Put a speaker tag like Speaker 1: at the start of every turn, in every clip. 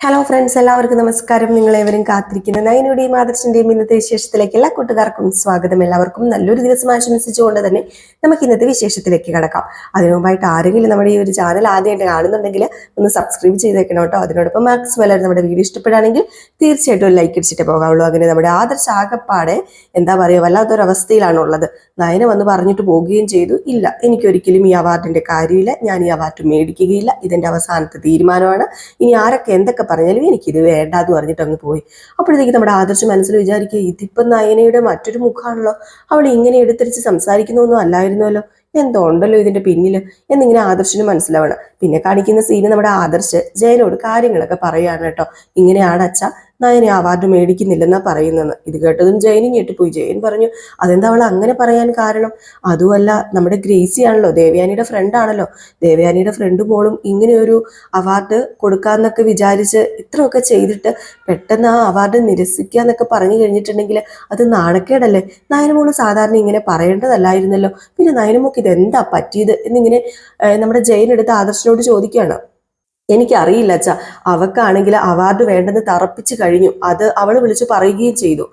Speaker 1: Hello friends എല്ലാവർക്കും നമസ്കാരം. നിങ്ങൾ നിങ്ങളേവരും കാത്തിരിക്കുന്ന. നയനുടെയും ആദർശിന്റെയും ഇന്നത്തെ വിശേഷത്തിലേക്ക് എല്ലാ കൂട്ടുകാർക്കും സ്വാഗതം. എല്ലാവർക്കും നല്ലൊരു ദിവസം ആശംസിച്ചുകൊണ്ട് തന്നെ നമുക്ക് ഇന്നത്തെ വിശേഷത്തിലേക്ക് കടക്കാം. അതിനുമുമ്പായിട്ട് ആരെങ്കിലും നമ്മുടെ ഈ ഒരു ചാനൽ ആദ്യമായിട്ട് കാണുന്നുണ്ടെങ്കിൽ ഒന്ന് സബ്സ്ക്രൈബ് ചെയ്തേക്കണം കേട്ടോ. അതിനോടൊപ്പം മാക്സ് എല്ലാവരും നമ്മുടെ വീഡിയോ ഇഷ്ടപ്പെടുകയാണെങ്കിൽ തീർച്ചയായിട്ടും ഒരു ലൈക്ക് അടിച്ചിട്ട് പോകാവുള്ളൂ. അങ്ങനെ നമ്മുടെ ആദർശ ആകപ്പാടെ എന്താ പറയുക വല്ലാത്തൊരവസ്ഥയിലാണ് ഉള്ളത് നയന വന്ന് പറഞ്ഞിട്ട് പോവുകയും ചെയ്തു. ഇല്ല എനിക്കൊരിക്കലും ഈ അവാർഡിന്റെ കാര്യമില്ല. ഞാൻ ഈ അവാർഡ് മേടിക്കുകയില്ല. ഇതിന്റെ അവസാനത്തെ തീരുമാനമാണ്. ഇനി ആരൊക്കെ എന്തൊക്കെ പറഞ്ഞാലും എനിക്കിത് വേണ്ട എന്ന് പറഞ്ഞിട്ട് അങ്ങ് പോയി. അപ്പോഴത്തേക്ക് നമ്മുടെ ആദർശ് മനസ്സിൽ വിചാരിക്കുക ഇതിപ്പം നയനയുടെ മറ്റൊരു മുഖമാണല്ലോ. അവൾ ഇങ്ങനെ എടുത്തിരിച്ച് സംസാരിക്കുന്നൊന്നും അല്ലായിരുന്നല്ലോ. എന്തോ ഉണ്ടല്ലോ ഇതിന്റെ പിന്നിൽ എന്നിങ്ങനെ ആദർശിന് മനസ്സിലാവണം. പിന്നെ കാണിക്കുന്ന സീന് നമ്മുടെ ആദർശ് ജയനോട് കാര്യങ്ങളൊക്കെ പറയുകയാണ് കേട്ടോ. ഇങ്ങനെയാണ് അച്ഛ നയനെ അവാർഡ് മേടിക്കുന്നില്ലെന്നാ പറയുന്നത്. ഇത് കേട്ടതും ജയനും ഞെട്ടിപ്പോയി. ജയൻ പറഞ്ഞു അതെന്താ അവൾ അങ്ങനെ പറയാൻ കാരണം? അതുമല്ല നമ്മുടെ ഗ്രേസി ആണല്ലോ ദേവയാനിയുടെ ഫ്രണ്ട് ആണല്ലോ. ദേവയാനിയുടെ ഫ്രണ്ട് മോളും ഇങ്ങനെയൊരു അവാർഡ് കൊടുക്കാന്നൊക്കെ വിചാരിച്ച് ഇത്രയൊക്കെ ചെയ്തിട്ട് പെട്ടെന്ന് ആ അവാർഡ് നിരസിക്കുക എന്നൊക്കെ പറഞ്ഞു കഴിഞ്ഞിട്ടുണ്ടെങ്കിൽ അത് നാണക്കേടല്ലേ? നയനമോൾ സാധാരണ ഇങ്ങനെ പറയേണ്ടതല്ലായിരുന്നല്ലോ. പിന്നെ നയനമോക്ക് ഇതെന്താ പറ്റിയത്? എന്നിങ്ങനെ നമ്മുടെ ജയൻ എടുത്ത് ആദർശനോട് ചോദിക്കുകയാണ്. എനിക്കറിയില്ല അച്ഛ. അവക്കാണെങ്കിൽ അവാർഡ് വേണ്ടെന്ന് തറപ്പിച്ചു കഴിഞ്ഞു. അത് അവൾ വിളിച്ചു പറയുകയും ചെയ്തു.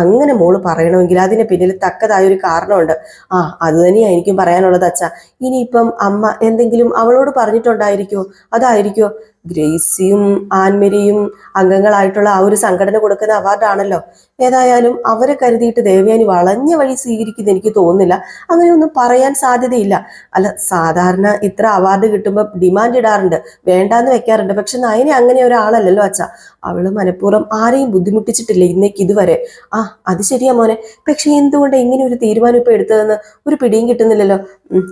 Speaker 1: അങ്ങനെ മോൾ പറയണമെങ്കിൽ അതിന് പിന്നിൽ തക്കതായ ഒരു കാരണമുണ്ട്. ആ അത് തന്നെയാണ് എനിക്കും പറയാനുള്ളത് അച്ഛ. ഇനിയിപ്പം അമ്മ എന്തെങ്കിലും അവളോട് പറഞ്ഞിട്ടുണ്ടായിരിക്കോ അതായിരിക്കോ ഗ്രേസിയും ആൻമരിയും അംഗങ്ങളായിട്ടുള്ള ആ ഒരു സംഘടന കൊടുക്കുന്ന അവാർഡാണല്ലോ ഏതായാലും അവരെ കരുതിയിട്ട് ദേവയാനി വളഞ്ഞ വഴി സ്വീകരിക്കുന്ന എനിക്ക് തോന്നുന്നില്ല. അങ്ങനെയൊന്നും പറയാൻ സാധ്യതയില്ല. അല്ല സാധാരണ ഇത്ര അവാർഡ് കിട്ടുമ്പോൾ ഡിമാൻഡ് ഇടാറുണ്ട്. വേണ്ടാന്ന് വെക്കാറുണ്ട്. പക്ഷെ നയനെ അങ്ങനെ ഒരാളല്ലല്ലോ അച്ഛ. അവൾ മനഃപൂർവം ആരെയും ബുദ്ധിമുട്ടിച്ചിട്ടില്ല ഇന്നേക്ക് ഇതുവരെ. ആ അത് ശരിയാ മോനെ. പക്ഷെ എന്തുകൊണ്ട് ഇങ്ങനെ ഒരു തീരുമാനം ഇപ്പൊ എടുത്തതെന്ന് ഒരു പിടിയും കിട്ടുന്നില്ലല്ലോ?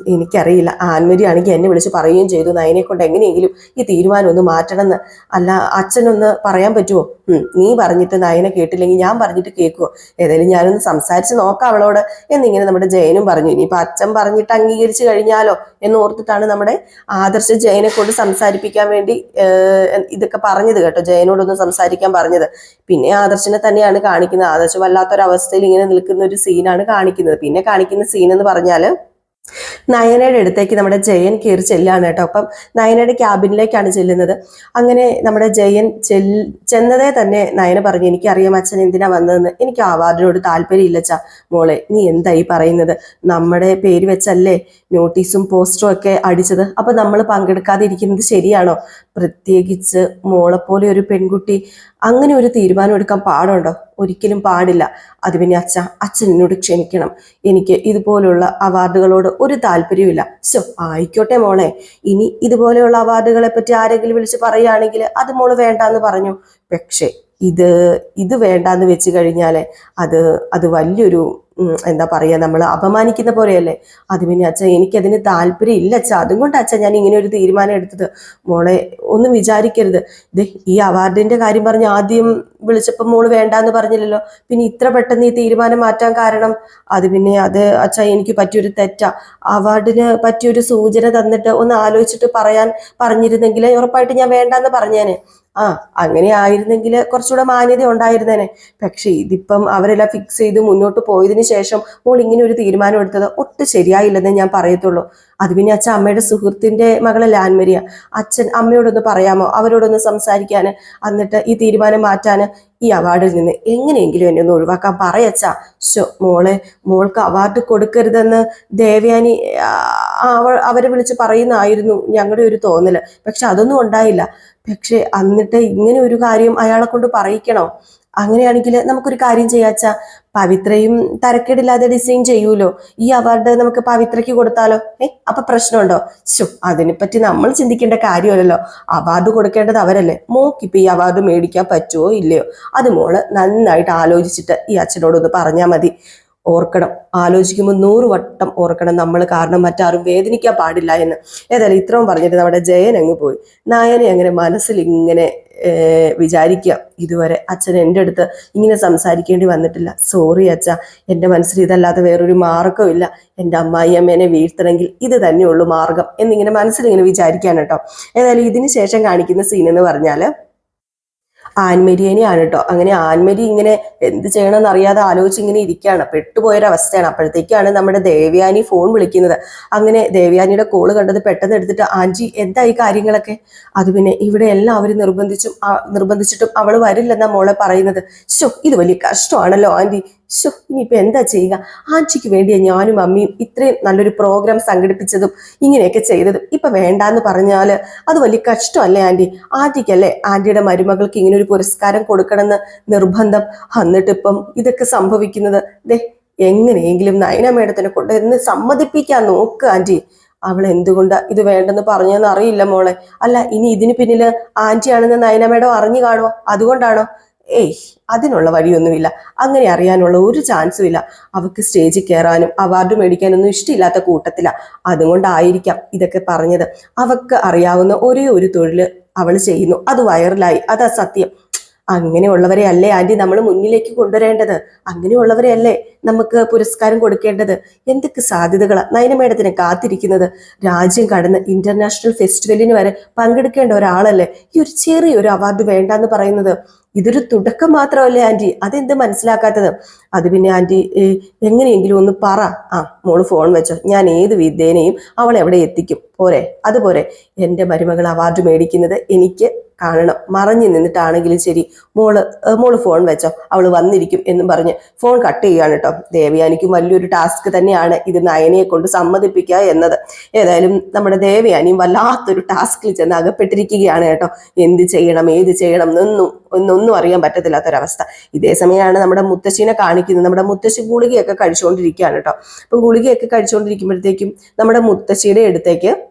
Speaker 1: എനിക്കറിയില്ല. ആൻമരി ആണെങ്കിൽ എന്നെ വിളിച്ച് പറയുകയും ചെയ്തു. നയനെ കൊണ്ട് എങ്ങനെയെങ്കിലും ഈ തീരുമാനം ഒന്ന് മാറ്റണമെന്ന്. അല്ല അച്ഛനൊന്ന് പറയാൻ പറ്റുമോ നീ പറഞ്ഞിട്ട് നയനെ കേട്ടില്ലെങ്കിൽ ഞാൻ പറഞ്ഞിട്ട് കേൾക്കുമോ ഏതായാലും ഞാനൊന്ന് സംസാരിച്ച് നോക്കാം അവളോട് എന്നിങ്ങനെ നമ്മുടെ ജയനും പറഞ്ഞു. ഇനിയിപ്പോൾ അച്ഛൻ പറഞ്ഞിട്ട് അംഗീകരിച്ചു കഴിഞ്ഞാലോ എന്ന് ഓർത്തിട്ടാണ് നമ്മുടെ ആദർശ ജയനെ കൊണ്ട് സംസാരിപ്പിക്കാൻ വേണ്ടി ഇതൊക്കെ പറഞ്ഞത് കേട്ടോ. ജയനോടൊന്ന് സംസാരിക്കാൻ പറഞ്ഞത്. പിന്നെ ആദർശനെ തന്നെയാണ് കാണിക്കുന്നത്. ആദർശ് വല്ലാത്തൊരവസ്ഥയിൽ ഇങ്ങനെ നിൽക്കുന്ന ഒരു സീനാണ് കാണിക്കുന്നത്. പിന്നെ കാണിക്കുന്ന സീൻ എന്ന് പറഞ്ഞാൽ നയനയുടെ അടുത്തേക്ക് നമ്മുടെ ജയൻ കയറി ചെല്ലാണ് കേട്ടോ. അപ്പം നയനയുടെ ക്യാബിനിലേക്കാണ് ചെല്ലുന്നത്. അങ്ങനെ നമ്മുടെ ജയൻ ചെന്നതേ തന്നെ നയന പറഞ്ഞു എനിക്കറിയാം അച്ഛൻ എന്തിനാ വന്നതെന്ന്. എനിക്ക് ആ അവാർഡിനോട് താല്പര്യമില്ല അച്ഛാ. മോളെ നീ എന്തായി പറയുന്നത്? നമ്മുടെ പേര് വെച്ചല്ലേ നോട്ടീസും പോസ്റ്ററും ഒക്കെ അടിച്ചത്. അപ്പൊ നമ്മൾ പങ്കെടുക്കാതെ ഇരിക്കുന്നത് ശരിയാണോ? പ്രത്യേകിച്ച് മോളെപ്പോലെ ഒരു പെൺകുട്ടി അങ്ങനെ ഒരു തീരുമാനം എടുക്കാൻ പാടുണ്ടോ? ഒരിക്കലും പാടില്ല. അത് പിന്നെ അച്ഛ അച്ഛനോട് ക്ഷണിക്കണം എനിക്ക് ഇതുപോലുള്ള അവാർഡുകളോട് ഒരു താല്പര്യമില്ല സോ ആയിക്കോട്ടെ മോളെ. ഇനി ഇതുപോലെയുള്ള അവാർഡുകളെ പറ്റി ആരെങ്കിലും വിളിച്ച് പറയുകയാണെങ്കിൽ അത് മോൾ വേണ്ടാന്ന് പറഞ്ഞു. പക്ഷേ ഇത് ഇത് വേണ്ടാന്ന് വെച്ച് കഴിഞ്ഞാൽ അത് അത് വലിയൊരു എന്താ പറയാ നമ്മൾ അപമാനിക്കുന്ന പോലെയല്ലേ? അത് പിന്നെ അച്ഛൻ എനിക്കതിന് താല്പര്യം ഇല്ല അച്ഛ. അതുകൊണ്ട് അച്ഛൻ ഞാൻ ഇങ്ങനെ ഒരു തീരുമാനം എടുത്തത്. മോളെ ഒന്നും വിചാരിക്കരുത്. ഇത് ഈ അവാർഡിന്റെ കാര്യം പറഞ്ഞ് ആദ്യം വിളിച്ചപ്പോൾ മോൾ വേണ്ടാന്ന് പറഞ്ഞില്ലല്ലോ. പിന്നെ ഇത്ര പെട്ടെന്ന് ഈ തീരുമാനം മാറ്റാൻ കാരണം അത് പിന്നെ അത് അച്ഛ എനിക്ക് പറ്റിയൊരു തെറ്റാ. അവാർഡിന് പറ്റിയൊരു സൂചന തന്നിട്ട് ഒന്ന് ആലോചിച്ചിട്ട് പറയാൻ പറഞ്ഞിരുന്നെങ്കിൽ ഉറപ്പായിട്ട് ഞാൻ വേണ്ടാന്ന് പറഞ്ഞേനെ. ആ അങ്ങനെ ആയിരുന്നെങ്കിൽ കുറച്ചുകൂടെ മാന്യത ഉണ്ടായിരുന്നേനെ. പക്ഷെ ഇതിപ്പം അവരെല്ലാം ഫിക്സ് ചെയ്ത് മുന്നോട്ട് പോയതിനു ശേഷം മോൾ ഇങ്ങനെ ഒരു തീരുമാനം എടുത്തത് ഒട്ടും ശരിയായില്ലെന്നേ ഞാൻ പറയത്തുള്ളൂ. അത് പിന്നെ അച്ഛൻ അമ്മയുടെ സുഹൃത്തിന്റെ മകളെ ലാൻമരിയ. അച്ഛൻ അമ്മയോടൊന്ന് പറയാമോ? അവരോടൊന്ന് സംസാരിക്കാൻ എന്നിട്ട് ഈ തീരുമാനം മാറ്റാൻ ഈ അവാർഡിൽ നിന്ന് എങ്ങനെയെങ്കിലും എന്നെ ഒന്ന് ഒഴിവാക്കാൻ പറയച്ചാ ശോ മോളെ മോൾക്ക് അവാർഡ് കൊടുക്കരുതെന്ന് ദേവയാനി ആ, അവ അവരെ വിളിച്ച് പറയുന്നായിരുന്നു ഞങ്ങളുടെ ഒരു തോന്നൽ. പക്ഷെ അതൊന്നും ഉണ്ടായില്ല. പക്ഷെ എന്നിട്ട് ഇങ്ങനെ ഒരു കാര്യം അയാളെ കൊണ്ട് പറയിക്കണോ? അങ്ങനെയാണെങ്കിൽ നമുക്കൊരു കാര്യം ചെയ്യാച്ച പവിത്രയും തരക്കേടില്ലാതെ ഡിസൈൻ ചെയ്യൂലോ? ഈ അവാർഡ് നമുക്ക് പവിത്രയ്ക്ക് കൊടുത്താലോ? ഏ അപ്പൊ പ്രശ്നമുണ്ടോ? ശോ അതിനെപ്പറ്റി നമ്മൾ ചിന്തിക്കേണ്ട കാര്യമല്ലല്ലോ. അവാർഡ് കൊടുക്കേണ്ടത് അവരല്ലേ? മോക്കിപ്പോ ഈ അവാർഡ് മേടിക്കാൻ പറ്റുമോ ഇല്ലയോ? അത് മോൾ നന്നായിട്ട് ആലോചിച്ചിട്ട് ഈ അച്ഛനോടൊന്ന് പറഞ്ഞാൽ മതി. ഓർക്കണം. ആലോചിക്കുമ്പോൾ നൂറ് വട്ടം ഓർക്കണം. നമ്മൾ കാരണം മറ്റാരും വേദനിക്കാൻ പാടില്ല എന്ന്. ഏതായാലും ഇത്രയും പറഞ്ഞിട്ട് നമ്മുടെ ജയൻ അങ്ങ് പോയി. നായനെ അങ്ങനെ മനസ്സിൽ ഇങ്ങനെ വിചാരിക്കുക. ഇതുവരെ അച്ഛൻ എന്റെ അടുത്ത് ഇങ്ങനെ സംസാരിക്കേണ്ടി വന്നിട്ടില്ല. സോറി അച്ഛ. എന്റെ മനസ്സിൽ ഇതല്ലാതെ വേറൊരു മാർഗവും ഇല്ല. എന്റെ അമ്മായി അമ്മേനെ വീഴ്ത്തണമെങ്കിൽ ഇത് തന്നെയുള്ളൂ മാർഗം എന്നിങ്ങനെ മനസ്സിൽ ഇങ്ങനെ വിചാരിക്കാൻ കേട്ടോ. ഏതായാലും ഇതിന് ശേഷം കാണിക്കുന്ന സീൻ എന്ന് പറഞ്ഞാൽ ആൻമരിയനെയാണ് കേട്ടോ അങ്ങനെ ആൻമരി ഇങ്ങനെ എന്ത് ചെയ്യണമെന്ന് അറിയാതെ ആലോചിച്ച് ഇങ്ങനെ ഇരിക്കുകയാണ്. പെട്ടുപോയൊരവസ്ഥയാണ്. അപ്പോഴത്തേക്കാണ് നമ്മുടെ ദേവ്യാനി ഫോൺ വിളിക്കുന്നത്. അങ്ങനെ ദേവ്യാനിയുടെ കോൾ കണ്ടത് പെട്ടെന്ന് എടുത്തിട്ട് ആൻജി എന്താ ഈ കാര്യങ്ങളൊക്കെ? അത് പിന്നെ ഇവിടെ എല്ലാവരും നിർബന്ധിച്ചും നിർബന്ധിച്ചിട്ടും അവൾ വരില്ലെന്നാ മോളെ പറയുന്നത്. ശോ ഇത് വലിയ കഷ്ടമാണല്ലോ ആന്റി. ശോ ഇനിയിപ്പോ എന്താ ചെയ്യുക? ആന്റിക്ക് വേണ്ടിയാ ഞാനും അമ്മയും ഇത്രയും നല്ലൊരു പ്രോഗ്രാം സംഘടിപ്പിച്ചതും ഇങ്ങനെയൊക്കെ ചെയ്തതും. ഇപ്പൊ വേണ്ടാന്ന് പറഞ്ഞാൽ അത് വലിയ കഷ്ടമല്ലേ ആന്റി? ആന്റിക്കല്ലേ ആന്റിയുടെ മരുമകൾക്ക് ഇങ്ങനെ ഒരു പുരസ്കാരം കൊടുക്കണമെന്ന് നിർബന്ധം? എന്നിട്ടിപ്പം ഇതൊക്കെ സംഭവിക്കുന്നത് ദേ എങ്ങനെയെങ്കിലും നയന മേഡത്തിനെ കൊണ്ട് എന്ന് സമ്മതിപ്പിക്കാൻ നോക്ക് ആന്റി. അവൾ എന്തുകൊണ്ട് ഇത് വേണ്ടെന്ന് പറഞ്ഞെന്ന് അറിയില്ല മോളെ. അല്ല ഇനി ഇതിന് പിന്നിൽ ആന്റിയാണെന്ന് നയന മേഡം അറിഞ്ഞു കാണുമോ അതുകൊണ്ടാണോ? ഏയ് അതിനുള്ള വഴിയൊന്നുമില്ല. അങ്ങനെ അറിയാനുള്ള ഒരു ചാൻസും ഇല്ല. അവൾക്ക് സ്റ്റേജിൽ കയറാനും അവാർഡ് മേടിക്കാനൊന്നും ഇഷ്ടമില്ലാത്ത കൂട്ടത്തിലാണ് അതുകൊണ്ടായിരിക്കാം ഇതൊക്കെ പറഞ്ഞത്. അവൾക്ക് അറിയാവുന്ന ഒരേ ഒരു തൊഴിൽ അവൾ ചെയ്യുന്നു. അത് വൈറലായി. അതാ സത്യം. അങ്ങനെയുള്ളവരെ അല്ലേ ആന്റി നമ്മൾ മുന്നിലേക്ക് കൊണ്ടുവരേണ്ടത്? അങ്ങനെയുള്ളവരെ അല്ലേ നമുക്ക് പുരസ്കാരം കൊടുക്കേണ്ടത്? എന്തൊക്കെ സാധ്യതകളാണ് നയന മേഡത്തിനെ കാത്തിരിക്കുന്നത്. രാജ്യം കടന്ന് ഇന്റർനാഷണൽ ഫെസ്റ്റിവലിന് വരെ പങ്കെടുക്കേണ്ട ഒരാളല്ലേ? ഈ ഒരു ചെറിയൊരു അവാർഡ് വേണ്ടെന്ന് പറയുന്നത്. ഇതൊരു തുടക്കം മാത്രമല്ലേ ആന്റി? അതെന്ത് മനസ്സിലാക്കാത്തത്? അത് പിന്നെ ആന്റി എങ്ങനെയെങ്കിലും ഒന്ന് പറ. ആ മോൾ ഫോൺ വെച്ചോ. ഞാൻ ഏത് വിദ്യേനെയും അവളെവിടെ എത്തിക്കും. പോരെ? അതുപോലെ എന്റെ മരുമകൾ അവാർഡ് മേടിക്കുന്നത് എനിക്ക് കാണണം. മറഞ്ഞു നിന്നിട്ടാണെങ്കിലും ശരി. മോൾ മോൾ ഫോൺ വെച്ചോ. അവൾ വന്നിരിക്കും എന്നും പറഞ്ഞ് ഫോൺ കട്ട് ചെയ്യുകയാണ് കേട്ടോ ദേവയാനിക്കും വലിയൊരു ടാസ്ക് തന്നെയാണ് ഇത് നയനയെ കൊണ്ട് സമ്മതിപ്പിക്കുക എന്നത്. ഏതായാലും നമ്മുടെ ദേവയാനിയും വല്ലാത്തൊരു ടാസ്കിൽ ചെന്ന് അകപ്പെട്ടിരിക്കുകയാണ് കേട്ടോ. എന്ത് ചെയ്യണം ഏത് ചെയ്യണം എന്നൊന്നും ഒന്നൊന്നും അറിയാൻ പറ്റത്തില്ലാത്തൊരവസ്ഥ. ഇതേ സമയമാണ് നമ്മുടെ മുത്തശ്ശീനെ കാണിക്കുന്നത്. നമ്മുടെ മുത്തശ്ശി ഗുളികയൊക്കെ കഴിച്ചുകൊണ്ടിരിക്കുകയാണ് കേട്ടോ അപ്പം ഗുളികയൊക്കെ കഴിച്ചുകൊണ്ടിരിക്കുമ്പോഴത്തേക്കും നമ്മുടെ മുത്തശ്ശിയുടെ അടുത്തേക്ക്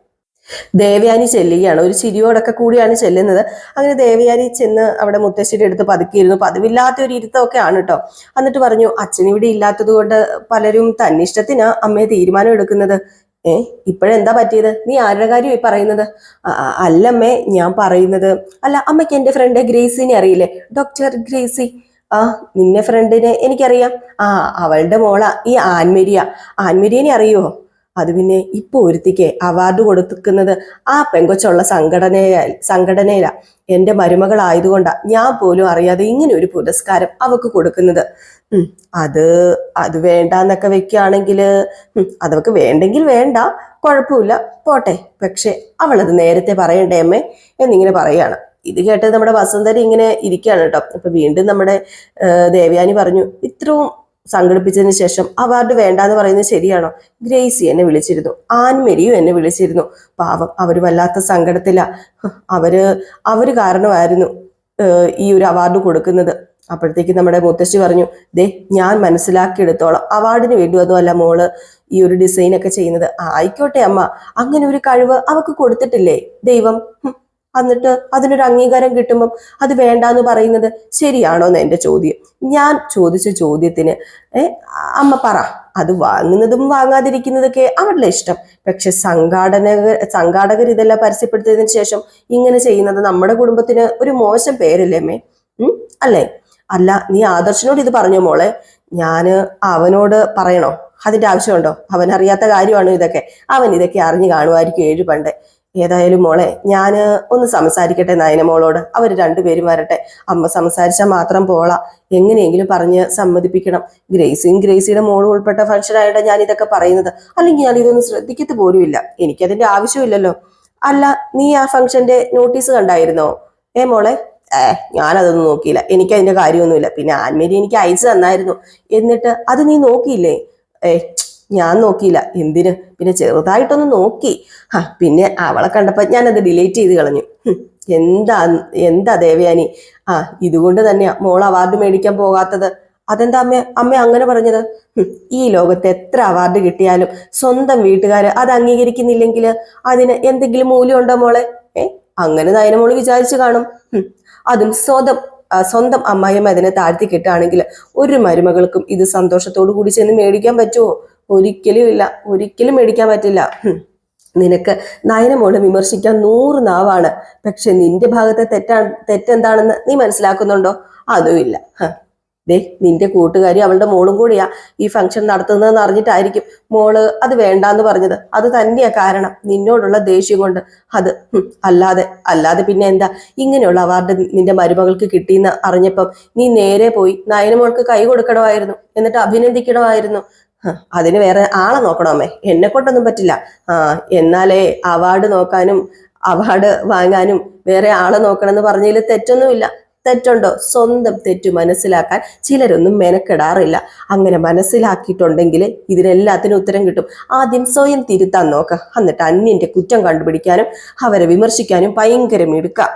Speaker 1: ദേവയാനി ചെല്ലുകയാണ്. ഒരു ചിരിയോടൊക്കെ കൂടിയാണ് ചെല്ലുന്നത്. അങ്ങനെ ദേവയാനി ചെന്ന് അവിടെ മുത്തശ്ശിയുടെ അടുത്ത് പതുക്കിയിരുന്നു. പതിവില്ലാത്ത ഒരു ഇരുത്തമൊക്കെ ആണ് കേട്ടോ എന്നിട്ട് പറഞ്ഞു അച്ഛൻ ഇവിടെ ഇല്ലാത്തത് കൊണ്ട് പലരും തന്നിഷ്ടത്തിനാ അമ്മയെ തീരുമാനം എടുക്കുന്നത്. ഏ ഇപ്പോഴെന്താ പറ്റിയത്? നീ ആരുടെ കാര്യം ഈ പറയുന്നത്? "ആ, ആ, അല്ലമ്മേ ഞാൻ പറയുന്നത് അല്ല അമ്മയ്ക്ക് എന്റെ ഫ്രണ്ട് ഗ്രേസിനെ അറിയില്ലേ? ഡോക്ടർ ഗ്രേസി. ആ നിന്നെ ഫ്രണ്ടിനെ എനിക്കറിയാം. ആ അവളുടെ മോള ഈ ആൻമരിയ. ആൻമരിയനെ അറിയുമോ അത് പിന്നെ ഇപ്പൊ ഒരുത്തിക്ക് അവാർഡ് കൊടുക്കുന്നത് ആ പെങ്കൊച്ചുള്ള സംഘടനയ സംഘടനയിലാ. എന്റെ മരുമകളായതുകൊണ്ടാണ് ഞാൻ പോലും അറിയാതെ ഇങ്ങനെ ഒരു പുരസ്കാരം അവക്ക് കൊടുക്കുന്നത്. അത് അത് വേണ്ടാന്നൊക്കെ വെക്കുകയാണെങ്കിൽ അതവക്ക് വേണ്ടെങ്കിൽ വേണ്ട കുഴപ്പമില്ല പോട്ടെ. പക്ഷെ അവളത് നേരത്തെ പറയണ്ടേ അമ്മേ? എന്നിങ്ങനെ പറയാണ്. ഇത് കേട്ട് നമ്മുടെ വസന്തരി ഇങ്ങനെ ഇരിക്കുകയാണ് കേട്ടോ. അപ്പൊ വീണ്ടും നമ്മുടെ ദേവയാനി പറഞ്ഞു ഇത്രയും സംഘടിപ്പിച്ചതിന് ശേഷം അവാർഡ് വേണ്ടാന്ന് പറയുന്നത് ശരിയാണോ? ഗ്രേസി എന്നെ വിളിച്ചിരുന്നു. ആൻമെരിയും എന്നെ വിളിച്ചിരുന്നു. പാവം അവർ വല്ലാത്ത സങ്കടത്തില. അവർ അവർ കാരണമായിരുന്നു ഈ ഒരു അവാർഡ് കൊടുക്കുന്നത്. അപ്പോഴത്തേക്ക് നമ്മുടെ മുത്തശ്ശി പറഞ്ഞു ദേ ഞാൻ മനസ്സിലാക്കിയെടുത്തോളം. അവാർഡിന് വേണ്ടി ഒന്നുമല്ല മോൾ ഈ ഒരു ഡിസൈനൊക്കെ ചെയ്യുന്നത്. ആയിക്കോട്ടെ അമ്മ അങ്ങനെ ഒരു കഴിവ് അവക്ക് കൊടുത്തിട്ടില്ലേ? ദൈവം. എന്നിട്ട് അതിനൊരു അംഗീകാരം കിട്ടുമ്പം അത് വേണ്ടാന്ന് പറയുന്നത് ശരിയാണോ എന്ന് എന്റെ ചോദ്യം. ഞാൻ ചോദിച്ച ചോദ്യത്തിന് അമ്മ പറ. അത് വാങ്ങുന്നതും വാങ്ങാതിരിക്കുന്നതൊക്കെ അവരുടെ ഇഷ്ടം. പക്ഷെ സംഘാടനകർ സംഘാടകർ ഇതെല്ലാം പരസ്യപ്പെടുത്തിയതിനു ശേഷം ഇങ്ങനെ ചെയ്യുന്നത് നമ്മുടെ കുടുംബത്തിന് ഒരു മോശം പേരല്ലേ അമ്മേ? അല്ലേ? അല്ല നീ ആദർശനോട് ഇത് പറഞ്ഞോ മോളെ? ഞാൻ അവനോട് പറയണോ? അതിന്റെ ആവശ്യമുണ്ടോ? അവൻ അറിയാത്ത കാര്യമാണ് ഇതൊക്കെ. അവൻ ഇതൊക്കെ അറിഞ്ഞു കാണുമായിരിക്കും ഏഴ് പണ്ട്. ഏതായാലും മോളെ ഞാൻ ഒന്ന് സംസാരിക്കട്ടെ നയന മോളോട്. അവർ രണ്ടുപേരും വരട്ടെ. അമ്മ സംസാരിച്ചാൽ മാത്രം പോള. എങ്ങനെയെങ്കിലും പറഞ്ഞ് സമ്മതിപ്പിക്കണം. ഗ്രേസിയും ഗ്രേസിയുടെ മോളും ഉൾപ്പെട്ട ഫംഗ്ഷൻ ആയിട്ട് ഞാൻ ഇതൊക്കെ പറയുന്നത്. അല്ലെങ്കിൽ ഞാൻ ഇതൊന്നും ശ്രദ്ധിക്കത്ത് പോലുമില്ല. എനിക്കതിന്റെ ആവശ്യമില്ലല്ലോ. അല്ല നീ ആ ഫംഗ്ഷന്റെ നോട്ടീസ് കണ്ടായിരുന്നോ? ഏ മോളെ ഏ ഞാനതൊന്നും നോക്കിയില്ല. എനിക്ക് അതിന്റെ കാര്യമൊന്നുമില്ല. പിന്നെ ആൻമേരി എനിക്ക് അയച്ചു തന്നായിരുന്നു. എന്നിട്ട് അത് നീ നോക്കിയില്ലേ? ഏ ഞാൻ നോക്കിയില്ല. എന്തിന്? പിന്നെ ചെറുതായിട്ടൊന്ന് നോക്കി. ആ പിന്നെ അവളെ കണ്ടപ്പോ അത് ഡിലീറ്റ് ചെയ്ത് കളഞ്ഞു. എന്താ എന്താ ദേവയാനി? ആ ഇതുകൊണ്ട് തന്നെയാ മോൾ അവാർഡ് മേടിക്കാൻ പോകാത്തത്. അതെന്താ അമ്മ അമ്മ അങ്ങനെ പറഞ്ഞത്? ഈ ലോകത്ത് എത്ര അവാർഡ് കിട്ടിയാലും സ്വന്തം വീട്ടുകാർ അത് അംഗീകരിക്കുന്നില്ലെങ്കിൽ അതിന് എന്തെങ്കിലും മൂല്യമുണ്ടോ മോളെ? ഏ അങ്ങനെ നയനമോൾ വിചാരിച്ചു കാണും. അതും സ്വന്തം സ്വന്തം അമ്മായിയമ്മ അതിനെ താഴ്ത്തി കിട്ടുകയാണെങ്കിൽ ഒരു മരുമകൾക്കും ഇത് സന്തോഷത്തോടു കൂടി ചെന്ന് മേടിക്കാൻ പറ്റുമോ ഒരിക്കലും ഇല്ല. ഒരിക്കലും മേടിക്കാൻ പറ്റില്ല. നിനക്ക് നയനമോളെ വിമർശിക്കാൻ നൂറ് നാവാണ്. പക്ഷെ നിന്റെ ഭാഗത്തെ തെറ്റാ തെറ്റെന്താണെന്ന് നീ മനസ്സിലാക്കുന്നുണ്ടോ? അതും ഇല്ല. ഹ. ദേ നിന്റെ കൂട്ടുകാരി അവളുടെ മോളും കൂടിയാ ഈ ഫംഗ്ഷൻ നടത്തുന്നതെന്ന് അറിഞ്ഞിട്ടായിരിക്കും മോൾ അത് വേണ്ടാന്ന് പറഞ്ഞത്. അത് തന്നെയാ കാരണം. നിന്നോടുള്ള ദേഷ്യം കൊണ്ട് അത് അല്ലാതെ അല്ലാതെ പിന്നെ എന്താ? ഇങ്ങനെയുള്ള അവാർഡ് നിന്റെ മരുമകൾക്ക് കിട്ടിയെന്ന് അറിഞ്ഞപ്പം നീ നേരെ പോയി നയനമോൾക്ക് കൈ കൊടുക്കണമായിരുന്നു. എന്നിട്ട് അഭിനന്ദിക്കണമായിരുന്നു. അതിന് വേറെ ആളെ നോക്കണമേ എന്നെ കൊണ്ടൊന്നും പറ്റില്ല. ആ എന്നാലേ അവാർഡ് നോക്കാനും അവാർഡ് വാങ്ങാനും വേറെ ആളെ നോക്കണമെന്ന് പറഞ്ഞതിൽ തെറ്റൊന്നുമില്ല. തെറ്റുണ്ടോ? സ്വന്തം തെറ്റ് മനസ്സിലാക്കാൻ ചിലരൊന്നും മെനക്കെടാറില്ല. അങ്ങനെ മനസ്സിലാക്കിയിട്ടുണ്ടെങ്കിൽ ഇതിനെല്ലാത്തിനും ഉത്തരം കിട്ടും. ആദ്യം സ്വയം തിരുത്താൻ നോക്ക. എന്നിട്ട് അന്യന്റെ കുറ്റം കണ്ടുപിടിക്കാനും അവരെ വിമർശിക്കാനും ഭയങ്കര മിടുക്കാം.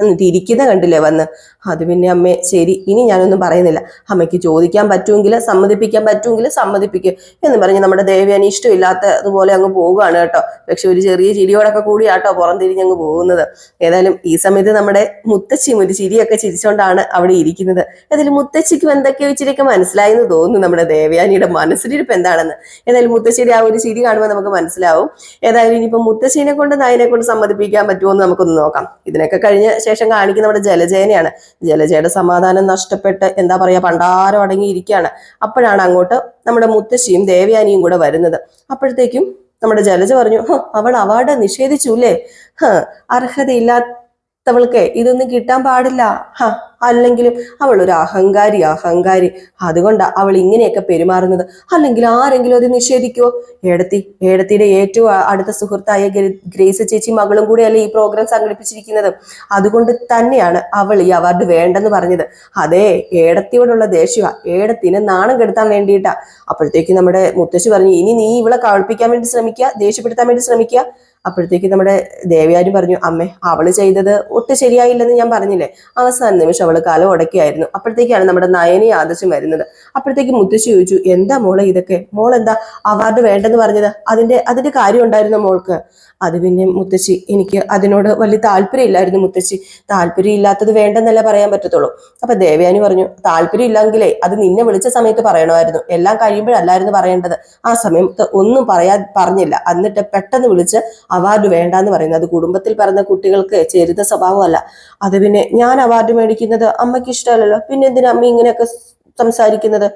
Speaker 1: എന്നിട്ട് ഇരിക്കുന്ന കണ്ടില്ലേ വന്ന്? അത് പിന്നെ അമ്മേ ശരി ഇനി ഞാനൊന്നും പറയുന്നില്ല. അമ്മയ്ക്ക് ചോദിക്കാൻ പറ്റുമെങ്കിൽ സമ്മതിപ്പിക്കാൻ പറ്റുമെങ്കിൽ സമ്മതിപ്പിക്കും എന്ന് പറഞ്ഞ് നമ്മുടെ ദേവയാനി ഇഷ്ടമില്ലാത്തതുപോലെ അങ്ങ് പോവുകയാണ് കേട്ടോ. പക്ഷെ ഒരു ചെറിയ ചിരിയോടൊക്കെ കൂടിയാട്ടോ പുറം തിരിഞ്ഞങ്ങ് പോകുന്നത്. ഏതായാലും ഈ സമയത്ത് നമ്മുടെ മുത്തശ്ശിയും ഒരു ചിരിയൊക്കെ ചിരിച്ചോണ്ടാണ് അവിടെ ഇരിക്കുന്നത്. അതിൽ മുത്തശ്ശിക്കും എന്തൊക്കെ ഇച്ചിരിയൊക്കെ മനസ്സിലായി എന്ന് തോന്നുന്നു നമ്മുടെ ദേവയാനിയുടെ മനസ്സിലിരിപ്പ് എന്താണെന്ന്. ഏതായാലും മുത്തശ്ശിയുടെ ആ ഒരു ചിരി കാണുമ്പോൾ നമുക്ക് മനസ്സിലാവും. ഏതായാലും ഇനിയിപ്പോൾ മുത്തശ്ശീനെ കൊണ്ട് നായനെ കൊണ്ട് സമ്മതിപ്പിക്കാൻ പറ്റുമോ എന്ന് നമുക്കൊന്ന് നോക്കാം. ഇതിനൊക്കെ കഴിഞ്ഞ ശേഷം കാണിക്കുന്ന നമ്മുടെ ജലജേനയാണ്. ജലജയുടെ സമാധാനം നഷ്ടപ്പെട്ട് എന്താ പറയാ പണ്ടാരം അടങ്ങിയിരിക്കുകയാണ്. അപ്പോഴാണ് അങ്ങോട്ട് നമ്മുടെ മുത്തശ്ശിയും ദേവയാനിയും കൂടെ വരുന്നത്. അപ്പോഴത്തേക്കും നമ്മുടെ ജലജ പറഞ്ഞു "ഹോ, അവൾ അവാർഡ് നിഷേധിച്ചു അല്ലേ? ഹ അർഹതയില്ലാത്തവൾക്ക് ഇതൊന്നും കിട്ടാൻ പാടില്ല. ഹ. അല്ലെങ്കിലും അവൾ ഒരു അഹങ്കാരി അഹങ്കാരി. അതുകൊണ്ട് അവൾ ഇങ്ങനെയൊക്കെ പെരുമാറുന്നത്. അല്ലെങ്കിൽ ആരെങ്കിലും അത് നിഷേധിക്കുവോ? ഏടത്തി ഏടത്തിയുടെ ഏറ്റവും അടുത്ത സുഹൃത്തായ ഗ്രേസ് ചേച്ചി മകളും കൂടെയല്ലേ ഈ പ്രോഗ്രാം സംഘടിപ്പിച്ചിരിക്കുന്നത്? അതുകൊണ്ട് തന്നെയാണ് അവൾ ഈ അവാർഡ് വേണ്ടെന്ന് പറഞ്ഞത്. അതെ ഏടത്തിയോടുള്ള ദേഷ്യ ഏടത്തിനെ നാണം കെടുത്താൻ വേണ്ടിയിട്ടാ. അപ്പോഴത്തേക്ക് നമ്മുടെ മുത്തശ്ശി പറഞ്ഞു ഇനി നീ ഇവളെ കവൾപ്പിക്കാൻ വേണ്ടി ശ്രമിക്കുക ദേഷ്യപ്പെടുത്താൻ വേണ്ടി ശ്രമിക്കുക. അപ്പോഴത്തേക്ക് നമ്മുടെ ദേവയാനി പറഞ്ഞു അമ്മേ അവൾ ചെയ്തത് ഒട്ടും ശരിയായില്ലെന്ന് ഞാൻ പറഞ്ഞില്ലേ? അവസാന നിമിഷം അവൾ കല ഉടക്കിയായിരുന്നു. അപ്പോഴത്തേക്കാണ് നമ്മുടെ നയനി ആദർശം വരുന്നത്. അപ്പോഴത്തേക്ക് മുത്തശ്ശി ചോദിച്ചു എന്താ മോളെ ഇതൊക്കെ? മോൾ എന്താ അവാർഡ് വേണ്ടെന്ന് പറഞ്ഞത്? അതിന്റെ അതിന്റെ കാര്യം ഉണ്ടായിരുന്നു മോൾക്ക്? അത് പിന്നെ മുത്തശ്ശി എനിക്ക് അതിനോട് വലിയ താല്പര്യമില്ലായിരുന്നു മുത്തശ്ശി. താല്പര്യം ഇല്ലാത്തത് വേണ്ടെന്നല്ലേ പറയാൻ പറ്റത്തുള്ളൂ. അപ്പൊ ദേവയാനി പറഞ്ഞു താല്പര്യം ഇല്ലെങ്കിലേ അത് നിന്നെ വിളിച്ച സമയത്ത് പറയണമായിരുന്നു. എല്ലാം കഴിയുമ്പോഴല്ലായിരുന്നു പറയേണ്ടത്. ആ സമയത്ത് ഒന്നും പറയാ പറഞ്ഞില്ല. എന്നിട്ട് പെട്ടെന്ന് വിളിച്ച് അവാർഡ് വേണ്ടാന്ന് പറയുന്നത് കുടുംബത്തിൽ പറഞ്ഞ കുട്ടികൾക്ക് ചേരുന്ന സ്വഭാവമല്ല. അത് പിന്നെ ഞാൻ അവാർഡ് മേടിക്കുന്നത് അമ്മയ്ക്ക് ഇഷ്ടമല്ലല്ലോ. പിന്നെ എന്തിനാ അമ്മ ഇങ്ങനെയൊക്കെ സംസാരിക്കുന്നത്?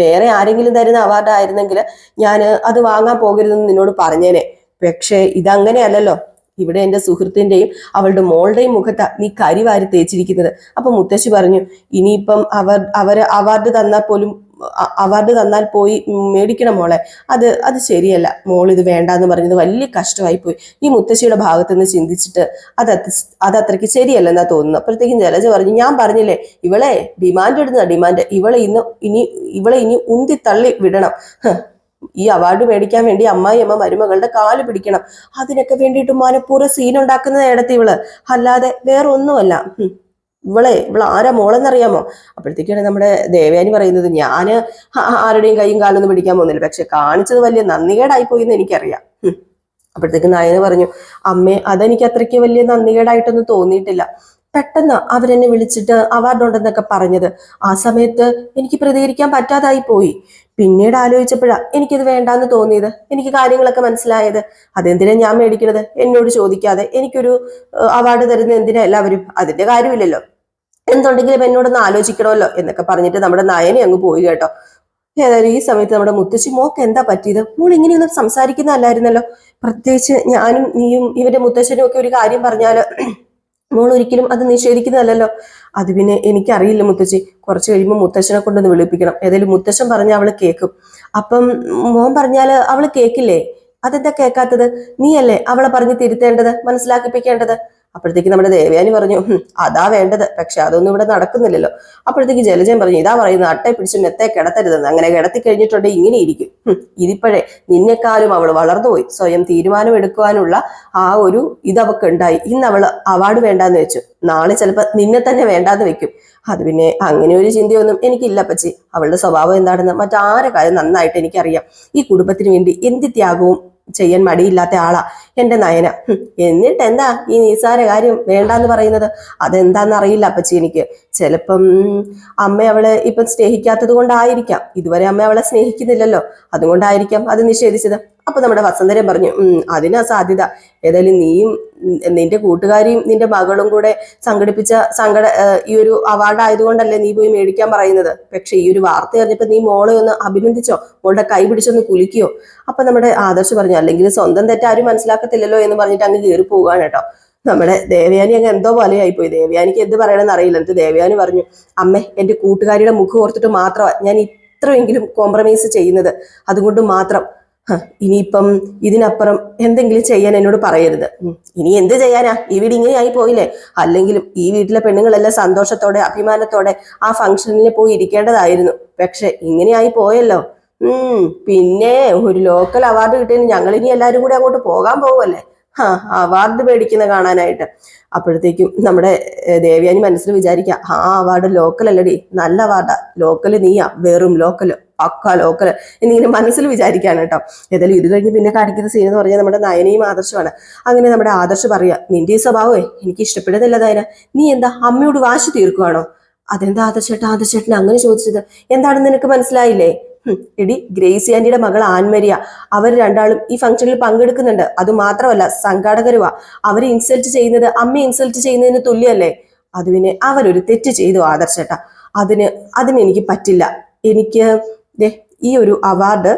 Speaker 1: വേറെ ആരെങ്കിലും തരുന്ന അവാർഡ് ആയിരുന്നെങ്കിൽ ഞാൻ അത് വാങ്ങാൻ പോകരുതെന്ന് നിന്നോട് പറഞ്ഞേനെ. പക്ഷേ ഇതങ്ങനെയല്ലല്ലോ. ഇവിടെ എന്റെ സുഹൃത്തിന്റെയും അവളുടെ മോളുടെയും മുഖത്താ നീ കരി വാരി തേച്ചിരിക്കുന്നത്. അപ്പൊ മുത്തശ്ശി പറഞ്ഞു ഇനിയിപ്പം അവർ അവർ അവാർഡ് തന്നാൽ പോലും അവാർഡ് തന്നാൽ പോയി മേടിക്കണം മോളെ. അത് അത് ശരിയല്ല. മോൾ ഇത് വേണ്ടാന്ന് പറഞ്ഞത് വലിയ കഷ്ടമായി പോയി. ഈ മുത്തശ്ശിയുടെ ഭാഗത്ത് നിന്ന് ചിന്തിച്ചിട്ട് അത് അത് അത് അത്രയ്ക്ക് ശരിയല്ലെന്നാ തോന്നുന്നു. അപ്പോഴത്തേക്കും ജലജ പറഞ്ഞു ഞാൻ പറഞ്ഞില്ലേ ഇവളെ ഡിമാൻഡ് ഇടുന്ന ഡിമാൻഡ്. ഇവളെ ഇന്ന് ഇനി ഇവളെ ഇനി ഉന്തി തള്ളി വിടണം. ഈ അവാർഡ് മേടിക്കാൻ വേണ്ടി അമ്മായി അമ്മ മരുമകളുടെ കാൽ പിടിക്കണം. അതിനൊക്കെ വേണ്ടിയിട്ട് മനഃപൂർവം സീൻ ഉണ്ടാക്കുന്ന ഇടത്ത് ഇവൾ അല്ലാതെ വേറൊന്നുമല്ല. ഇവളെ ഇവൾ ആരാ മോളെന്നറിയാമോ? അപ്പോഴത്തേക്കാണ് നമ്മുടെ ദേവയാനി പറയുന്നത് ഞാൻ ആരുടെയും കൈയും കാലൊന്നും പിടിക്കാൻ പോകുന്നില്ല. പക്ഷെ കാണിച്ചത് വലിയ നന്ദികേടായി പോയി എന്ന് എനിക്കറിയാം. അപ്പോഴത്തേക്ക് നായന പറഞ്ഞു അമ്മേ അതെനിക്ക് അത്രയ്ക്ക് വലിയ നന്ദികേടായിട്ടൊന്നും തോന്നിയിട്ടില്ല. പെട്ടെന്ന് അവരെന്നെ വിളിച്ചിട്ട് അവാർഡ് ഉണ്ടെന്നൊക്കെ പറഞ്ഞത്. ആ സമയത്ത് എനിക്ക് പ്രതികരിക്കാൻ പറ്റാതായി പോയി. പിന്നീട് ആലോചിച്ചപ്പോഴാ എനിക്കിത് വേണ്ടാന്ന് തോന്നിയത്. എനിക്ക് കാര്യങ്ങളൊക്കെ മനസ്സിലായത്. അതെന്തിനാ ഞാൻ മേടിക്കണത്? എന്നോട് ചോദിക്കാതെ എനിക്കൊരു അവാർഡ് തരുന്ന എന്തിനാ എല്ലാവരും? അതിന്റെ കാര്യമില്ലല്ലോ. എന്തുണ്ടെങ്കിലും എന്നോടൊന്ന് ആലോചിക്കണമല്ലോ എന്നൊക്കെ പറഞ്ഞിട്ട് നമ്മുടെ നയനെ അങ്ങ് പോയി കേട്ടോ. ഏതായാലും ഈ സമയത്ത് നമ്മുടെ മുത്തശ്ശി മോക്ക് എന്താ പറ്റിയത്? മോൾ ഇങ്ങനെയൊന്നും സംസാരിക്കുന്നതല്ലായിരുന്നല്ലോ. പ്രത്യേകിച്ച് ഞാനും നീയും ഇവന്റെ മുത്തശ്ശനും ഒക്കെ ഒരു കാര്യം പറഞ്ഞാൽ? മോൾ ഒരിക്കലും അത് നിഷേധിക്കുന്നതല്ലല്ലോ. അത് പിന്നെ എനിക്കറിയില്ല മുത്തശ്ശി. കുറച്ച് കഴിയുമ്പോൾ മുത്തശ്ശനെ കൊണ്ടൊന്ന് വിളിപ്പിക്കണം. ഏതായാലും മുത്തശ്ശൻ പറഞ്ഞാൽ അവൾ കേൾക്കും അപ്പം മോൻ പറഞ്ഞാൽ അവൾ കേക്കില്ലേ? അതെന്താ കേൾക്കാത്തത് നീയല്ലേ അവളെ പറഞ്ഞ് തിരുത്തേണ്ടത്? മനസ്സിലാക്കിപ്പിക്കേണ്ടത്? അപ്പോഴത്തേക്ക് നമ്മുടെ ദേവയാനി പറഞ്ഞു "ഹും, അതാ വേണ്ടത്. പക്ഷെ അതൊന്നും ഇവിടെ നടക്കുന്നില്ലല്ലോ. അപ്പോഴത്തേക്ക് ജലജൻ പറഞ്ഞു ഇതാ പറയുന്നത് അട്ടെ പിടിച്ച് മെത്തേ കിടത്തരുതെന്ന്. അങ്ങനെ കിടത്തി കഴിഞ്ഞിട്ടുണ്ടെങ്കിൽ ഇങ്ങനെ ഇരിക്കും. ഇതിപ്പോഴേ നിന്നെക്കാളും അവൾ വളർന്നുപോയി സ്വയം തീരുമാനം എടുക്കുവാനുള്ള ആ ഒരു ഇത് അവൾക്ക് ഉണ്ടായി. ഇന്ന് അവൾ അവാർഡ് വേണ്ടാന്ന് വെച്ചു. നാളെ ചിലപ്പോൾ നിന്നെ തന്നെ വേണ്ടാന്ന് വെക്കും. അത് പിന്നെ അങ്ങനെ ഒരു ചിന്തയൊന്നും എനിക്കില്ല പച്ചി അവളുടെ സ്വഭാവം എന്താണെന്ന് മറ്റാരെ കാര്യം നന്നായിട്ട് എനിക്കറിയാം. ഈ കുടുംബത്തിന് വേണ്ടി എന്ത് ത്യാഗവും ചെയ്യാൻ മടിയില്ലാത്ത ആളാ എന്റെ നയന. എന്നിട്ട് എന്താ ഈ നിസാര കാര്യം വേണ്ടാന്ന് പറയുന്നത്? അതെന്താന്ന് അറിയില്ല അപ്പച്ചി എനിക്ക്. ചിലപ്പം അമ്മ അവളെ ഇപ്പം സ്നേഹിക്കാത്തത് കൊണ്ടായിരിക്കാം. ഇതുവരെ അമ്മ അവളെ സ്നേഹിക്കുന്നില്ലല്ലോ. അതുകൊണ്ടായിരിക്കാം അത് നിഷേധിച്ചത്. അപ്പൊ നമ്മുടെ വസന്തരം പറഞ്ഞു അതിനാ സാധ്യത. ഏതായാലും നീയും നിന്റെ കൂട്ടുകാരിയും നിന്റെ മകളും കൂടെ സംഘടിപ്പിച്ച സങ്കട ഈ ഒരു അവാർഡ് ആയതുകൊണ്ടല്ലേ നീ പോയി മേടിക്കാൻ പറയുന്നത്? പക്ഷെ ഈ ഒരു വാർത്ത അറിഞ്ഞപ്പോ നീ മോളെ ഒന്ന് അഭിനന്ദിച്ചോ? മോളുടെ കൈ പിടിച്ചൊന്ന് കുലിക്കോ അപ്പൊ നമ്മുടെ ആദർശ് പറഞ്ഞു അല്ലെങ്കിൽ സ്വന്തം തെറ്റാരും മനസ്സിലാക്കത്തില്ലല്ലോ എന്ന് പറഞ്ഞിട്ട് അങ്ങ് കയറി പോവുകയാണ് കേട്ടോ. നമ്മുടെ ദേവയാനി അങ്ങ് എന്തോ പോലെ പോയി ദേവയാനിക്ക് എന്ത് പറയണമെന്ന് അറിയില്ല. എന്നിട്ട് ദേവയാനി പറഞ്ഞു അമ്മേ എന്റെ കൂട്ടുകാരിയുടെ മുഖം ഓർത്തിട്ട് മാത്രമാണ് ഞാൻ ഇത്രയെങ്കിലും കോംപ്രമൈസ് ചെയ്യുന്നത്. അതുകൊണ്ട് മാത്രം ഇനിയിപ്പം ഇതിനപ്പുറം എന്തെങ്കിലും ചെയ്യാൻ എന്നോട് പറയരുത്. ഇനി എന്ത് ചെയ്യാനാ? ഈ വീട് ഇങ്ങനെ ആയി പോയില്ലേ? അല്ലെങ്കിലും ഈ വീട്ടിലെ പെണ്ണുങ്ങളെല്ലാം സന്തോഷത്തോടെ അഭിമാനത്തോടെ ആ ഫംഗ്ഷനിൽ പോയി ഇരിക്കേണ്ടതായിരുന്നു. പക്ഷെ ഇങ്ങനെയായി പോയല്ലോ. ഉം പിന്നെ ഒരു ലോക്കൽ അവാർഡ് കിട്ടിയതിന് ഞങ്ങൾ ഇനി എല്ലാരും കൂടി അങ്ങോട്ട് പോകാൻ പോകുമല്ലേ ആ അവാർഡ് മേടിക്കുന്ന കാണാനായിട്ട്. അപ്പോഴത്തേക്കും നമ്മുടെ ദേവ്യാനി മനസ്സിൽ വിചാരിക്കുക ആ അവാർഡ് ലോക്കൽ അല്ലടി നല്ല അവാർഡാ ലോക്കൽ നീയാ വെറും ലോക്കൽ പക്ക ലോക്കൽ എന്നിങ്ങനെ മനസ്സിൽ വിചാരിക്കാണ് കേട്ടോ. ഏതായാലും ഇത് കഴിഞ്ഞ് പിന്നെ കാണിക്കുന്ന സീൻ എന്ന് പറഞ്ഞാൽ നമ്മുടെ നയനയും ആദർശമാണ്. അങ്ങനെ നമ്മുടെ ആദർശ് പറയുക നിന്റെ ഈ സ്വഭാവമേ എനിക്ക് ഇഷ്ടപ്പെടുന്നില്ല നയന. നീ എന്താ അമ്മയോട് വാശി തീർക്കുവാണോ? അതെന്താ ആദർശേട്ടൻ ആദർശേട്ടൻ അങ്ങനെ ചോദിച്ചത്. എന്താണെന്ന് നിനക്ക് മനസ്സിലായില്ലേ? എടി ഗ്രേസി ആന്റിയുടെ മകൾ ആൻമരിയ. അവർ രണ്ടാളും ഈ ഫംഗ്ഷനിൽ പങ്കെടുക്കുന്നുണ്ട്. അത് മാത്രമല്ല സംഘാടകരുവാ. അവരെ ഇൻസൾട്ട് ചെയ്യുന്നത് അമ്മ ഇൻസൾട്ട് ചെയ്യുന്നതിന് തുല്യല്ലേ അത് പിന്നെ അവരൊരു തെറ്റ് ചെയ്തു ആദർശേട്ട. അതിന് അതിന് എനിക്ക് പറ്റില്ല. എനിക്ക് ഈ ഒരു അവാർഡ്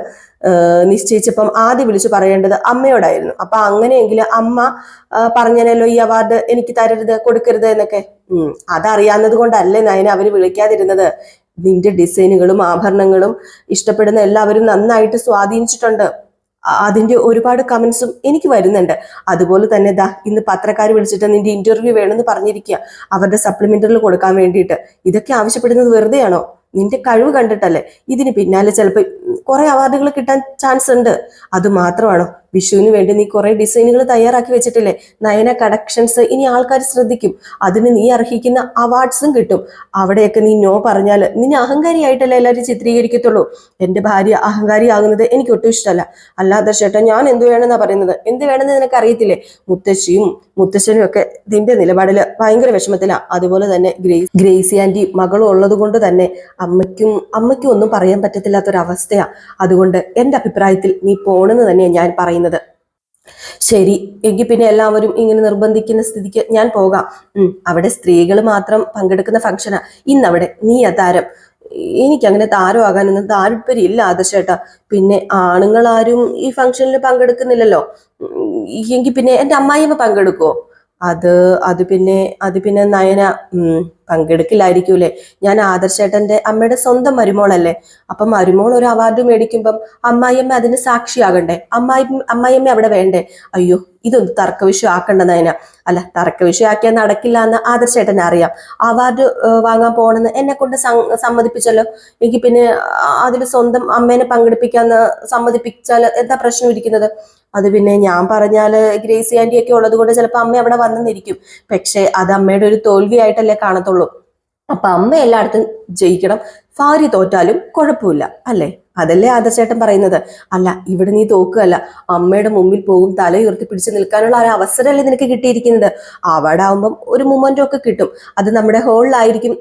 Speaker 1: നിശ്ചയിച്ചപ്പം ആദ്യം വിളിച്ചു പറയേണ്ടത് അമ്മയോടായിരുന്നു. അപ്പൊ അങ്ങനെയെങ്കിൽ അമ്മ പറഞ്ഞനല്ലോ ഈ അവാർഡ് എനിക്ക് തരരുത് കൊടുക്കരുത് എന്നൊക്കെ. ഉം അതറിയാവുന്നത് കൊണ്ടല്ലേ നയന അവർ വിളിക്കാതിരുന്നത്. നിന്റെ ഡിസൈനുകളും ആഭരണങ്ങളും ഇഷ്ടപ്പെടുന്ന എല്ലാവരും നന്നായിട്ട് സ്വാധീനിച്ചിട്ടുണ്ട്. അതിന്റെ ഒരുപാട് കമന്റ്സും എനിക്ക് വരുന്നുണ്ട്. അതുപോലെ തന്നെ ദാ ഇന്ന് പത്രക്കാർ വിളിച്ചിട്ട് നിന്റെ ഇന്റർവ്യൂ വേണമെന്ന് പറഞ്ഞിരിക്കുക അവരുടെ സപ്ലിമെന്ററിൽ കൊടുക്കാൻ വേണ്ടിയിട്ട്. ഇതൊക്കെ ആവശ്യപ്പെടുന്നത് വെറുതെയാണോ? നിന്റെ കഴിവ് കണ്ടിട്ടല്ലേ? ഇതിന് പിന്നാലെ ചിലപ്പോൾ കുറെ അവാർഡുകൾ കിട്ടാൻ ചാൻസ് ഉണ്ട്. അത് മാത്രമാണോ? വിഷുവിന് വേണ്ടി നീ കുറെ ഡിസൈനുകൾ തയ്യാറാക്കി വെച്ചിട്ടില്ലേ? നയന കളക്ഷൻസ് ഇനി ആൾക്കാർ ശ്രദ്ധിക്കും. അതിന് നീ അർഹിക്കുന്ന അവാർഡ്സും കിട്ടും. അവിടെയൊക്കെ നീ നോ പറഞ്ഞാൽ നിന്നെ അഹങ്കാരിയായിട്ടല്ലേ എല്ലാവരും ചിത്രീകരിക്കത്തുള്ളൂ. എന്റെ ഭാര്യ അഹങ്കാരിയാകുന്നത് എനിക്ക് ഒട്ടും ഇഷ്ടമല്ല. അല്ലാതെ ചേട്ടാ ഞാൻ എന്ത് വേണമെന്നാ പറയുന്നത്? എന്ത് വേണമെന്ന് നിനക്ക് അറിയത്തില്ലേ? മുത്തശ്ശിയും മുത്തശ്ശനും ഒക്കെ നിന്റെ നിലപാടിൽ ഭയങ്കര വിഷമത്തിലാണ് അതുപോലെ തന്നെ ഗ്രേസ് ഗ്രേസി ആന്റി മകളും ഉള്ളത് കൊണ്ട് തന്നെ അമ്മയ്ക്കും അമ്മയ്ക്കും ഒന്നും പറയാൻ പറ്റത്തില്ലാത്തൊരവസ്ഥയാ. അതുകൊണ്ട് എന്റെ അഭിപ്രായത്തിൽ നീ പോണെന്ന് തന്നെയാണ് ഞാൻ പറയുന്നത്. ശരി എങ്കിൽ പിന്നെ എല്ലാവരും ഇങ്ങനെ നിർബന്ധിക്കുന്ന സ്ഥിതിക്ക് ഞാൻ പോകാം. ഉം, അവിടെ സ്ത്രീകൾ മാത്രം പങ്കെടുക്കുന്ന ഫംഗ്ഷനാ. ഇന്നവിടെ നീ താരം എനിക്ക് അങ്ങനെ താരമാകാനൊന്നും താല്പര്യമില്ല ആദർശേട്ടാ. പിന്നെ ആണുങ്ങളാരും ഈ ഫംഗ്ഷനിൽ പങ്കെടുക്കുന്നില്ലല്ലോ. എങ്കിൽ പിന്നെ എന്റെ അമ്മായിയമ്മ പങ്കെടുക്കുമോ അത് അത് പിന്നെ അത് പിന്നെ നയന പങ്കെടുക്കില്ലായിരിക്കൂലേ? ഞാൻ ആദർശേട്ടന്റെ അമ്മയുടെ സ്വന്തം മരുമോളല്ലേ? അപ്പം മരുമോൾ ഒരു അവാർഡ് മേടിക്കുമ്പം അമ്മായിയമ്മ അതിന് സാക്ഷിയാകണ്ടേ? അമ്മായി അമ്മായിയമ്മ അവിടെ വേണ്ടേ? അയ്യോ ഇതൊന്ന് ആക്കണ്ട നയന അല്ല തർക്ക ആക്കിയാൽ നടക്കില്ല എന്ന് ആദർശേട്ടൻ അറിയാം. അവാർഡ് വാങ്ങാൻ പോകണമെന്ന് എന്നെ കൊണ്ട് സമ്മതിപ്പിച്ചാലോ സമ്മതിപ്പിച്ചല്ലോ. എനിക്ക് പിന്നെ അതിൽ സ്വന്തം അമ്മേനെ പങ്കെടുപ്പിക്കാന്ന് സമ്മതിപ്പിച്ചാൽ എന്താ പ്രശ്നം ഇരിക്കുന്നത്? അത് പിന്നെ ഞാൻ പറഞ്ഞാൽ ഗ്രേസി ആന്റി ഒക്കെ ഉള്ളത് കൊണ്ട് ചിലപ്പോൾ അമ്മ അവിടെ വന്നെന്നിരിക്കും. പക്ഷേ അത് അമ്മയുടെ ഒരു തോൽവിയായിട്ടല്ലേ കാണത്തുള്ളൂ. അപ്പൊ അമ്മ എല്ലായിടത്തും ജയിക്കണം. ഭാര്യ തോറ്റാലും കുഴപ്പമില്ല അല്ലേ? അതല്ലേ ആദർശേട്ടൻ പറയുന്നത്. അല്ല ഇവിടെ നീ തോക്കുകയല്ല. അമ്മയുടെ മുമ്പിൽ പോകും തല ഉയർത്തി പിടിച്ച് നിൽക്കാനുള്ള ഒരു അവസരമല്ലേ നിനക്ക് കിട്ടിയിരിക്കുന്നത്. അവിടെ ആവുമ്പം ഒരു മൊമെന്റോ ഒക്കെ കിട്ടും. അത് നമ്മുടെ ഹോളിലായിരിക്കും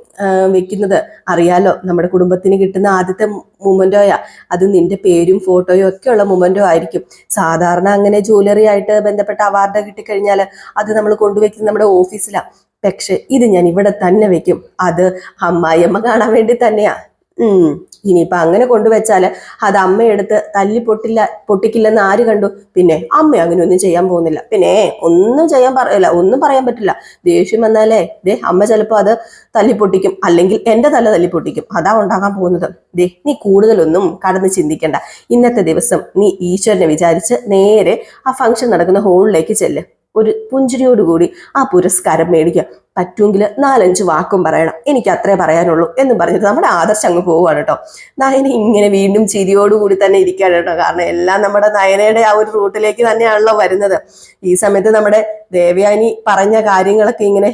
Speaker 1: വെക്കുന്നത്. അറിയാലോ നമ്മുടെ കുടുംബത്തിന് കിട്ടുന്ന ആദ്യത്തെ മൊമെന്റോയാ അത് നിന്റെ പേരും ഫോട്ടോയും ഒക്കെ ഉള്ള മൊമെന്റോ ആയിരിക്കും. സാധാരണ അങ്ങനെ ജ്വല്ലറി ആയിട്ട് ബന്ധപ്പെട്ട അവാർഡ് കിട്ടിക്കഴിഞ്ഞാൽ അത് നമ്മൾ കൊണ്ടുവയ്ക്കുന്നത് നമ്മുടെ ഓഫീസിലാണ് പക്ഷെ ഇത് ഞാൻ ഇവിടെ തന്നെ വെക്കും. അത് അമ്മായിയമ്മ കാണാൻ വേണ്ടി തന്നെയാ. ഉം. ഇനിയിപ്പൊ അങ്ങനെ കൊണ്ടുവച്ചാൽ അത് അമ്മയെടുത്ത് തല്ലി പൊട്ടില്ല പൊട്ടിക്കില്ലെന്ന് ആര് കണ്ടു? പിന്നെ അമ്മ അങ്ങനെ ഒന്നും ചെയ്യാൻ പോകുന്നില്ല. പിന്നെ ഒന്നും ചെയ്യാൻ പറയില്ല ഒന്നും പറയാൻ പറ്റില്ല. ദേഷ്യം വന്നാലേ ദേ അമ്മ ചിലപ്പോ അത് തല്ലി പൊട്ടിക്കും. അല്ലെങ്കിൽ എന്റെ തല തല്ലി പൊട്ടിക്കും. അതാ ഉണ്ടാകാൻ പോകുന്നത്. ദേ നീ കൂടുതലൊന്നും കടന്ന് ചിന്തിക്കണ്ട. ഇന്നത്തെ ദിവസം നീ ഈശ്വരനെ വിചാരിച്ച് നേരെ ആ ഫംഗ്ഷൻ നടക്കുന്ന ഹോളിലേക്ക് ചെല്ല്. ഒരു പുഞ്ചിരിയോടുകൂടി ആ പുരസ്കാരം മേടിക്കുക. പറ്റുമെങ്കിൽ നാലഞ്ച് വാക്കും പറയണം. എനിക്ക് അത്രേ പറയാനുള്ളൂ എന്ന് പറഞ്ഞിട്ട് നമ്മുടെ ആദർശം അങ്ങ് പോവുകയാണ് കേട്ടോ. നയന ഇങ്ങനെ വീണ്ടും ചിരിയോടുകൂടി തന്നെ ഇരിക്കുകയാണ് കേട്ടോ. കാരണം എല്ലാം നമ്മുടെ നയനയുടെ ആ ഒരു റൂട്ടിലേക്ക് തന്നെയാണല്ലോ വരുന്നത്. ഈ സമയത്ത് നമ്മുടെ ദേവയാനി പറഞ്ഞ കാര്യങ്ങളൊക്കെ ഇങ്ങനെ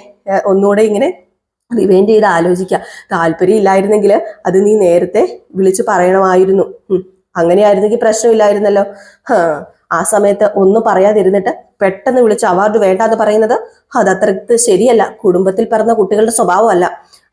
Speaker 1: ഒന്നുകൂടെ ഇങ്ങനെ റിവൈൻഡ് ചെയ്ത് ആലോചിക്കുക. താല്പര്യം ഇല്ലായിരുന്നെങ്കിൽ അത് നീ നേരത്തെ വിളിച്ചു പറയണമായിരുന്നു. അങ്ങനെയായിരുന്നെങ്കിൽ പ്രശ്നമില്ലായിരുന്നല്ലോ. ആ സമയത്ത് ഒന്നും പറയാതിരുന്നിട്ട് പെട്ടെന്ന് വിളിച്ച് അവാർഡ് വേണ്ട എന്ന് പറയുന്നത് അതത്രക്ക് ശരിയല്ല. കുടുംബത്തിൽ പറഞ്ഞ കുട്ടികളുടെ സ്വഭാവമല്ല.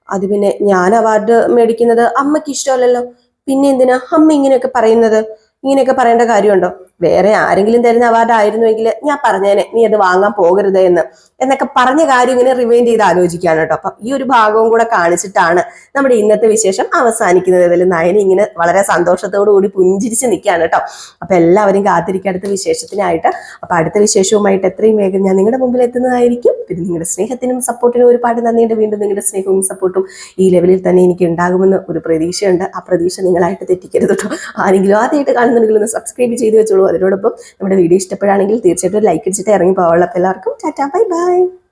Speaker 1: അത് പിന്നെ ഞാൻ അവാർഡ് മേടിക്കുന്നത് അമ്മയ്ക്ക് ഇഷ്ടമല്ലല്ലോ. പിന്നെ എന്തിനാ അമ്മ ഇങ്ങനെയൊക്കെ പറയുന്നത്? ഇങ്ങനെയൊക്കെ പറയേണ്ട കാര്യമുണ്ടോ? വേറെ ആരെങ്കിലും തരുന്ന അവാർഡ് ആയിരുന്നുവെങ്കിൽ ഞാൻ പറഞ്ഞേനെ നീ അത് വാങ്ങാൻ പോകരുത് എന്ന് എന്നൊക്കെ പറഞ്ഞ കാര്യം ഇങ്ങനെ റിവൈൻഡ് ചെയ്ത് ആലോചിക്കുകയാണ് കേട്ടോ. അപ്പം ഈ ഒരു ഭാഗവും കൂടെ കാണിച്ചിട്ടാണ് നമ്മുടെ ഇന്നത്തെ വിശേഷം അവസാനിക്കുന്നത്. ഇതിൽ നയനി ഇങ്ങനെ വളരെ സന്തോഷത്തോടു കൂടി പുഞ്ചിരിച്ച് നിൽക്കുകയാണ് കേട്ടോ. അപ്പം എല്ലാവരും കാത്തിരിക്കുക അടുത്ത വിശേഷത്തിനായിട്ട്. അപ്പം അടുത്ത വിശേഷവുമായിട്ട് എത്രയും വേഗം ഞാൻ നിങ്ങളുടെ മുമ്പിൽ എത്തുന്നതായിരിക്കും. പിന്നെ നിങ്ങളുടെ സ്നേഹത്തിനും സപ്പോർട്ടിനും ഒരുപാട് നന്ദിയുണ്ട് വീണ്ടും നിങ്ങളുടെ സ്നേഹവും സപ്പോർട്ടും ഈ ലെവലിൽ തന്നെ എനിക്ക് ഉണ്ടാകുമെന്ന് ഒരു പ്രതീക്ഷയുണ്ട്. ആ പ്രതീക്ഷ നിങ്ങളായിട്ട് തെറ്റിക്കരുത് കേട്ടോ. ആരെങ്കിലും ആദ്യമായിട്ട് കാണുന്നുണ്ടെങ്കിൽ ഒന്ന് സബ്സ്ക്രൈബ് ചെയ്ത് വെച്ചോളൂ. അതിനോടൊപ്പം നമ്മുടെ വീഡിയോ ഇഷ്ടപ്പെടുകയാണെങ്കിൽ തീർച്ചയായിട്ടും ലൈക്ക് അടിച്ചിട്ട് ഇറങ്ങി പോകാനുള്ള എല്ലാവർക്കും ടാറ്റാ ബൈ ബൈ